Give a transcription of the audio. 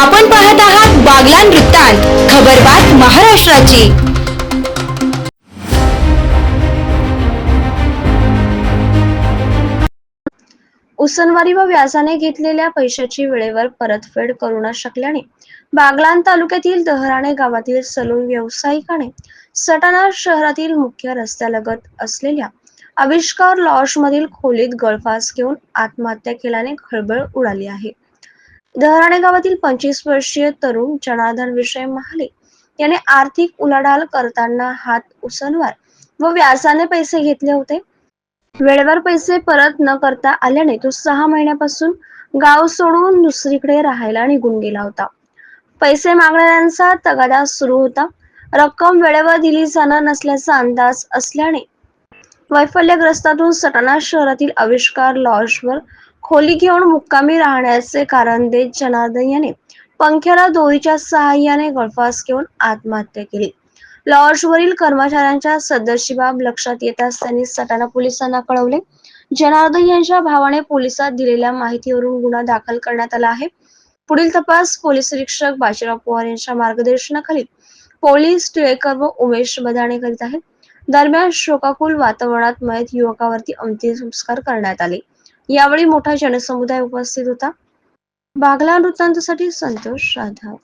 आपण पाहत आहात बागलान वृत्तांत खबरबात महाराष्ट्राची. उसनवारी व व्याजाने घेतलेल्या पैशाची वेळेवर परतफेड करू न शकल्याने बागलान तालुक्यातील दहराणे गावातील सलून व्यावसायिकाने सटाणा शहरातील मुख्य रस्त्यालगत असलेल्या आविष्कार लॉश मधील खोलीत गळफास घेऊन आत्महत्या केल्याने खळबळ उडाली आहे. दहराणे गावातील पंचवीस वर्षीय तरुण जनार्दन विषय महाले याने आर्थिक उलाढाल करताना हात उसनवार व व्यासाने पैसे घेतले होते. वेळेवर पैसे परत न करता आल्याने तो सहा महिन्यापासून गाव सोडून दुसरीकडे राहायला निघून गेला होता. पैसे मागणाऱ्यांचा तगादा सुरू होता. रक्कम वेळेवर दिली जाणार नसल्याचा अंदाज असल्याने वैफल्यग्रस्तातून सटाणा शहरातील आविष्कार लॉजवर खोली घेऊन मुक्कामी राहण्याचे कारण देत जनार्दन याने पंख्याला दोरीच्या सहाय्याने गळफास घेऊन आत्महत्या केली. लॉर्जवरील कर्मचाऱ्यांच्या सदरची बाब लक्षात येताच त्यांनी सटाणा पोलिसांना कळवले. जनार्दन यांच्या भावाने पोलिसात दिलेल्या माहितीवरून गुन्हा दाखल करण्यात आला आहे. पुढील तपास पोलीस निरीक्षक बाजीराव पवार यांच्या मार्गदर्शनाखाली पोलीस टिळेकर व उमेश बदाणे करीत आहेत. दरम्यान शोकाकुल वातावरणात मयत युवकावरती अंतिम संस्कार करण्यात आले. यावेळी मोठा जनसमुदाय उपस्थित होता. बागला वृत्तांतासाठी संतोष राधा